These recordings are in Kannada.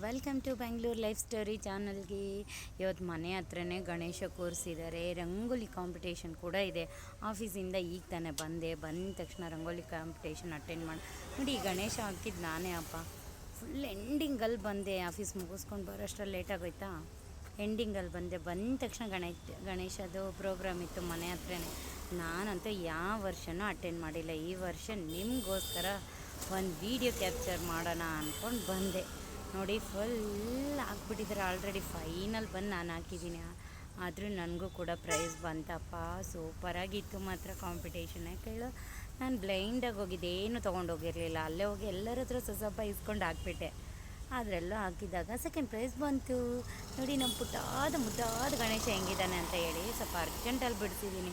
Welcome to Bengaluru life story ಚಾನಲ್ಗೆ ಇವತ್ತು ಮನೆ ಹತ್ರನೇ ಗಣೇಶ ಕೂರಿಸಿದ್ದಾರೆ ರಂಗೋಲಿ ಕಾಂಪಿಟೇಷನ್ ಕೂಡ ಇದೆ. ಆಫೀಸಿಂದ ಈಗ ತಾನೇ ಬಂದೆ. ಬಂದ ತಕ್ಷಣ ರಂಗೋಲಿ ಕಾಂಪಿಟೇಷನ್ ಅಟೆಂಡ್ ಮಾಡಿ, ನೋಡಿ ಗಣೇಶ ಹಾಕಿದ್ದು ನಾನೇ ಅಪ್ಪ. ಫುಲ್ ಎಂಡಿಂಗಲ್ಲಿ ಬಂದೆ. ಆಫೀಸ್ ಮುಗಿಸ್ಕೊಂಡು ಬರೋಷ್ಟ್ರಲ್ಲಿ ಲೇಟ್ ಆಗೋಯ್ತಾ? ಎಂಡಿಂಗಲ್ಲಿ ಬಂದೆ. ಬಂದ ತಕ್ಷಣ ಗಣೇಶ ಗಣೇಶದು ಪ್ರೋಗ್ರಾಮ್ ಇತ್ತು ಮನೆ ಹತ್ರನೇ. ನಾನಂತೂ ಯಾವ ವರ್ಷನೂ ಅಟೆಂಡ್ ಮಾಡಿಲ್ಲ. ಈ ವರ್ಷ ನಿಮಗೋಸ್ಕರ ಒಂದು ವೀಡಿಯೋ ಕ್ಯಾಪ್ಚರ್ ಮಾಡೋಣ ಅಂದ್ಕೊಂಡು ಬಂದೆ. ನೋಡಿ ಫುಲ್ ಹಾಕ್ಬಿಟ್ಟಿದ್ದಾರೆ ಆಲ್ರೆಡಿ ಫೈನಲ್ ಬಂದು ನಾನು ಹಾಕಿದ್ದೀನಿ ಆದರೂ ನನಗೂ ಕೂಡ ಪ್ರೈಸ್ ಬಂತಪ್ಪ. ಸೂಪರಾಗಿತ್ತು ಮಾತ್ರ ಕಾಂಪಿಟೇಷನ್ ಕೇಳು ನಾನು ಬ್ಲೈಂಡಾಗಿ ಹೋಗಿದ್ದೆ. ಏನು ತೊಗೊಂಡೋಗಿರಲಿಲ್ಲ ಅಲ್ಲೇ ಹೋಗಿ ಎಲ್ಲರ ಹತ್ರ ಸ್ವಲ್ಪ ಇಸ್ಕೊಂಡು ಹಾಕ್ಬಿಟ್ಟೆ. ಅದರಲ್ಲೂ ಹಾಕಿದಾಗ ಸೆಕೆಂಡ್ ಪ್ರೈಸ್ ಬಂತು. ನೋಡಿ ನಮ್ಮ ಪುಟ್ಟಾದ ಮುದ್ದಾದ ಗಣೇಶ ಹೆಂಗಿದ್ದಾನೆ ಅಂತ ಹೇಳಿ ಸ್ವಲ್ಪ ಅರ್ಜೆಂಟಲ್ಲಿ ಬಿಡ್ತಿದ್ದೀನಿ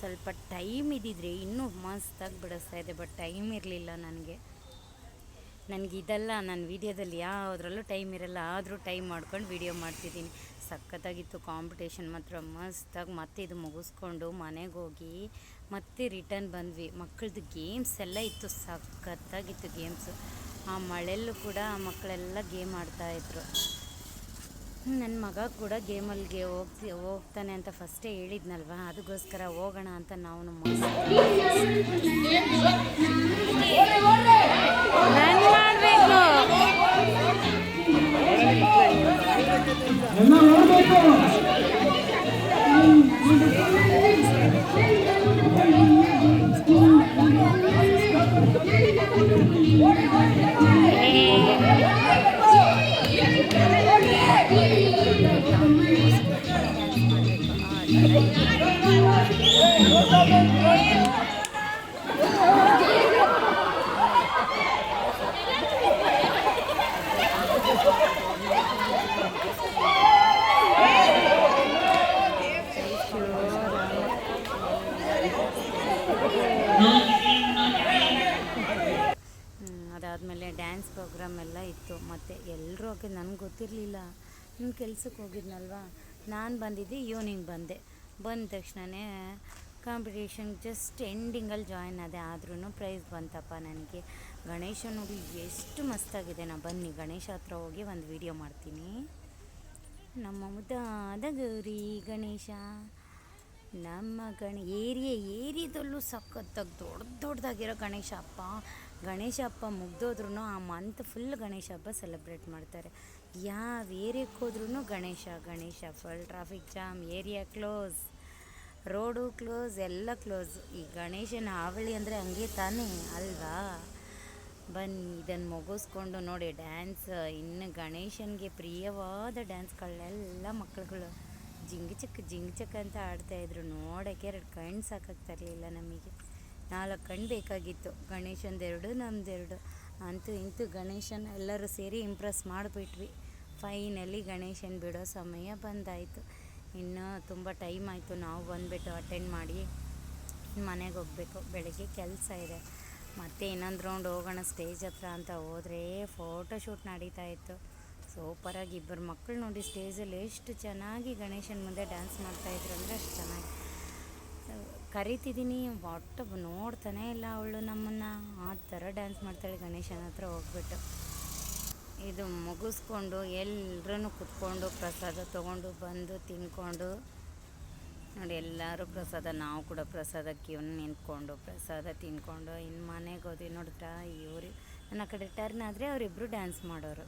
ಸ್ವಲ್ಪ ಟೈಮ್ ಇದ್ದಿದ್ರೆ ಇನ್ನೂ ಮಸ್ತಾಗಿ ಬಿಡಿಸ್ತಾ ಇದೆ, ಬಟ್ ಟೈಮ್ ಇರಲಿಲ್ಲ ನನಗೆ. ನನಗೆ ಇದೆಲ್ಲ, ನನ್ನ ವೀಡಿಯೋದಲ್ಲಿ ಯಾವುದ್ರಲ್ಲೂ ಟೈಮ್ ಇರಲ್ಲ, ಆದರೂ ಟೈಮ್ ಮಾಡ್ಕೊಂಡು ವೀಡಿಯೋ ಮಾಡ್ತಿದ್ದೀನಿ. ಸಖತ್ತಾಗಿತ್ತು ಕಾಂಪಿಟೇಷನ್ ಮಾತ್ರ, ಮಸ್ತಾಗಿ ಮತ್ತೆ ಇದು ಮುಗಿಸ್ಕೊಂಡು ಮನೆಗೆ ಹೋಗಿ ಮತ್ತೆ ರಿಟರ್ನ್ ಬಂದ್ವಿ. ಮಕ್ಕಳದ್ದು ಗೇಮ್ಸ್ ಎಲ್ಲ ಇತ್ತು, ಸಖತ್ತಾಗಿತ್ತು ಗೇಮ್ಸು ಆ ಮಳೆಯಲ್ಲೂ ಕೂಡ ಮಕ್ಕಳೆಲ್ಲ ಗೇಮ್ ಆಡ್ತಾಯಿದ್ರು ನನ್ನ ಮಗ ಕೂಡ ಗೇಮಲ್ಲಿಗೆ ಹೋಗ್ತಿ ಹೋಗ್ತಾನೆ ಅಂತ ಫಸ್ಟೇ ಹೇಳಿದ್ನಲ್ವ ಅದಕ್ಕೋಸ್ಕರ ಹೋಗೋಣ ಅಂತ ನಾವು ಎಲ್ಲ ಅದಾದಮೇಲೆ ಡ್ಯಾನ್ಸ್ ಪ್ರೋಗ್ರಾಮ್ ಎಲ್ಲ ಇತ್ತು. ಮತ್ತು ಎಲ್ಲರೂ ಹೋಗಿ ನನಗೆ ಗೊತ್ತಿರಲಿಲ್ಲ. ನಿಮ್ಮ ಕೆಲ್ಸಕ್ಕೆ ಹೋಗಿದ್ನಲ್ವಾ? ನಾನು ಬಂದಿದ್ದೆ ಈವ್ನಿಂಗ್ ಬಂದೆ. ಬಂದ ತಕ್ಷಣವೇ ಕಾಂಪಿಟೇಷನ್ ಜಸ್ಟ್ ಎಂಡಿಂಗಲ್ಲಿ ಜಾಯಿನ್ ಆದೆ ಆದ್ರೂ ಪ್ರೈಸ್ ಬಂತಪ್ಪ ನನಗೆ. ಗಣೇಶ ನೋಡಿ ಎಷ್ಟು ಮಸ್ತಾಗಿದೆ. ನಾ ಬನ್ನಿ, ಗಣೇಶ ಹತ್ರ ಹೋಗಿ ಒಂದು ವಿಡಿಯೋ ಮಾಡ್ತೀನಿ. ನಮ್ಮ ಮುದ್ದಾದ ಗೌರಿ ಗಣೇಶ. ನಮ್ಮ ಗಣ, ಏರಿಯ, ಏರಿಯಾದಲ್ಲೂ ಸಖತ್ತಾಗಿ ದೊಡ್ಡ ದೊಡ್ಡದಾಗಿರೋ ಗಣೇಶ ಹಬ್ಬ ಗಣೇಶ ಹಬ್ಬ ಮುಗ್ದೋದ್ರೂ ಆ ಮಂತ್ ಫುಲ್ ಗಣೇಶ ಹಬ್ಬ ಸೆಲೆಬ್ರೇಟ್ ಮಾಡ್ತಾರೆ. ಯಾವ ಏರಿಯಾಕ್ಕೆ ಹೋದ್ರೂ Ganesha Ganesha full traffic jam area close road close ಎಲ್ಲ ಕ್ಲೋಸ್ ಈ ಗಣೇಶನ ಹಾವಳಿ ಅಂದರೆ ಹಂಗೆ ತಾನೇ, ಅಲ್ವಾ? ಬನ್ನಿ ಇದನ್ನು ಮುಗಿಸ್ಕೊಂಡು ನೋಡಿ ಡ್ಯಾನ್ಸ್ ಇನ್ನು ಗಣೇಶನಿಗೆ ಪ್ರಿಯವಾದ ಡ್ಯಾನ್ಸ್ಗಳೆಲ್ಲ ಮಕ್ಕಳುಗಳು ಜಿಂಗ್ ಚಕ್ ಜಿಂಗ್ ಚಕ್ ಅಂತ ಆಡ್ತಾಯಿದ್ರು ನೋಡೋಕ್ಕೆ ಎರಡು ಕಣ್ಣು ಸಾಕಾಗ್ತಾ ಇರಲಿಲ್ಲ ನಮಗೆ. ನಾಲ್ಕು ಕಣ್ಣು ಬೇಕಾಗಿತ್ತು. ಗಣೇಶಂದೆರಡು ನಮ್ಮದೆರಡು ಅಂತೂ ಇಂತೂ ಗಣೇಶನ ಎಲ್ಲರೂ ಸೇರಿ ಇಂಪ್ರೆಸ್ ಮಾಡಿಬಿಟ್ವಿ. ಫೈನಲಿ ಗಣೇಶನ ಬಿಡೋ ಸಮಯ ಬಂದಾಯಿತು. ಇನ್ನು ತುಂಬ ಟೈಮ್ ಆಯಿತು ನಾವು ಬಂದುಬಿಟ್ಟು ಅಟೆಂಡ್ ಮಾಡಿ ಮನೆಗೆ ಹೋಗಬೇಕು. ಬೆಳಗ್ಗೆ ಕೆಲಸ ಇದೆ. ಮತ್ತೆ ಇನ್ನೊಂದು ರೌಂಡ್ ಹೋಗೋಣ ಸ್ಟೇಜ್ ಹತ್ರ ಅಂತ ಹೋದರೆ ಫೋಟೋ ಶೂಟ್ ನಡೀತಾ ಇತ್ತು. ಸೂಪರಾಗಿ ಇಬ್ಬರು ಮಕ್ಕಳು ನೋಡಿ ಸ್ಟೇಜಲ್ಲಿ ಎಷ್ಟು ಚೆನ್ನಾಗಿ ಗಣೇಶನ ಮುಂದೆ ಡ್ಯಾನ್ಸ್ ಮಾಡ್ತಾಯಿದ್ರು ಅಂದರೆ ಅಷ್ಟು ಚೆನ್ನಾಗಿ. ಕರಿತಿದ್ದೀನಿ ಒಟ್ಟು ನೋಡ್ತಾನೆ ಇಲ್ಲ ಅವಳು ನಮ್ಮನ್ನು. ಆ ಥರ ಡ್ಯಾನ್ಸ್ ಮಾಡ್ತಾಳೆ ಗಣೇಶನ ಹತ್ರ ಹೋಗ್ಬಿಟ್ಟು. ಇದು ಮುಗಿಸ್ಕೊಂಡು ಎಲ್ಲರೂ ಕುತ್ಕೊಂಡು ಪ್ರಸಾದ ತೊಗೊಂಡು ಬಂದು ತಿನ್ಕೊಂಡು. ನೋಡಿ, ಎಲ್ಲರೂ ಪ್ರಸಾದ, ನಾವು ಕೂಡ ಪ್ರಸಾದ ಕ್ಯೂನ್ ನಿಂತ್ಕೊಂಡು ಪ್ರಸಾದ ತಿನ್ಕೊಂಡು. ಇನ್ನು ಮನೆಗೆ ಹೋದ್ವಿ ನೋಡ್ತಾ ಇವ್ರಿ ನನ್ನ ಕಡೆ ಟರ್ನ್ ಆದರೆ ಅವರಿಬ್ಬರು ಡ್ಯಾನ್ಸ್ ಮಾಡೋರು.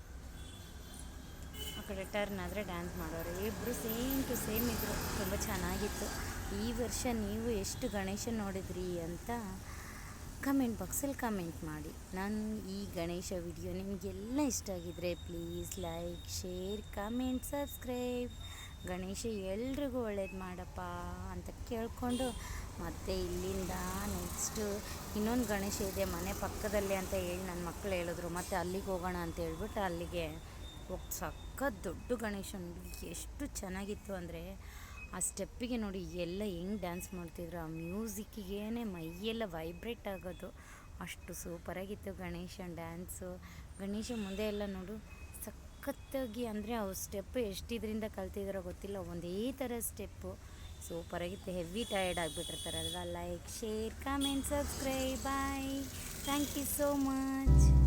ಆ ಕಡೆ ಟರ್ನ್ ಆದರೆ ಡ್ಯಾನ್ಸ್ ಮಾಡೋರು. ಇಬ್ಬರು ಸೇಮ್ ಟು ಸೇಮ್ ಇದ್ದರು ತುಂಬ ಚೆನ್ನಾಗಿತ್ತು. ಈ ವರ್ಷ ನೀವು ಎಷ್ಟು ಗಣೇಶ ನೋಡಿದ್ರಿ ಅಂತ ಕಮೆಂಟ್ ಬಾಕ್ಸಲ್ಲಿ ಕಮೆಂಟ್ ಮಾಡಿ. ನಾನು ಈ ಗಣೇಶ ವಿಡಿಯೋ ನಿಮಗೆಲ್ಲ ಇಷ್ಟ ಆಗಿದ್ರೆ please like share comment subscribe Ganesha ಎಲ್ರಿಗೂ ಒಳ್ಳೇದು ಮಾಡಪ್ಪ ಅಂತ ಕೇಳಿಕೊಂಡು ಮತ್ತು ಇಲ್ಲಿಂದ ನೆಕ್ಸ್ಟು ಇನ್ನೊಂದು ಗಣೇಶ ಇದೆ ಮನೆ ಪಕ್ಕದಲ್ಲಿ ಅಂತ ಹೇಳಿ ನನ್ನ ಮಕ್ಕಳು ಹೇಳಿದ್ರು. ಮತ್ತು ಅಲ್ಲಿಗೆ ಹೋಗೋಣ ಅಂತ ಹೇಳ್ಬಿಟ್ಟು ಅಲ್ಲಿಗೆ ಹೋಗಿ ಸಖತ್ ದೊಡ್ಡ ಗಣೇಶನ ಎಷ್ಟು ಚೆನ್ನಾಗಿತ್ತು ಅಂದರೆ ಆ ಸ್ಟೆಪ್ಪಿಗೆ ನೋಡಿ ಎಲ್ಲ ಹೆಂಗೆ ಡ್ಯಾನ್ಸ್ ಮಾಡ್ತಿದ್ರು, ಆ ಮ್ಯೂಸಿಕ್ಕಿಗೇನೆ ಮೈಯೆಲ್ಲ ವೈಬ್ರೇಟ್ ಆಗೋದು. ಅಷ್ಟು ಸೂಪರಾಗಿತ್ತು ಗಣೇಶನ ಡ್ಯಾನ್ಸು ಗಣೇಶ ಮುಂದೆ ಎಲ್ಲ ನೋಡು, ಸಖತ್ತಾಗಿ ಅಂದರೆ ಅವ್ರು ಸ್ಟೆಪ್ ಎಷ್ಟಿದ್ರಿಂದ ಕಲ್ತಿದ್ರೋ ಗೊತ್ತಿಲ್ಲ, ಒಂದೇ ಥರ ಸ್ಟೆಪ್ಪು ಸೂಪರಾಗಿತ್ತು heavy tired ಆಗಿಬಿಟ್ಟಿರ್ತಾರಲ್ವ like share comment subscribe bye thank you so much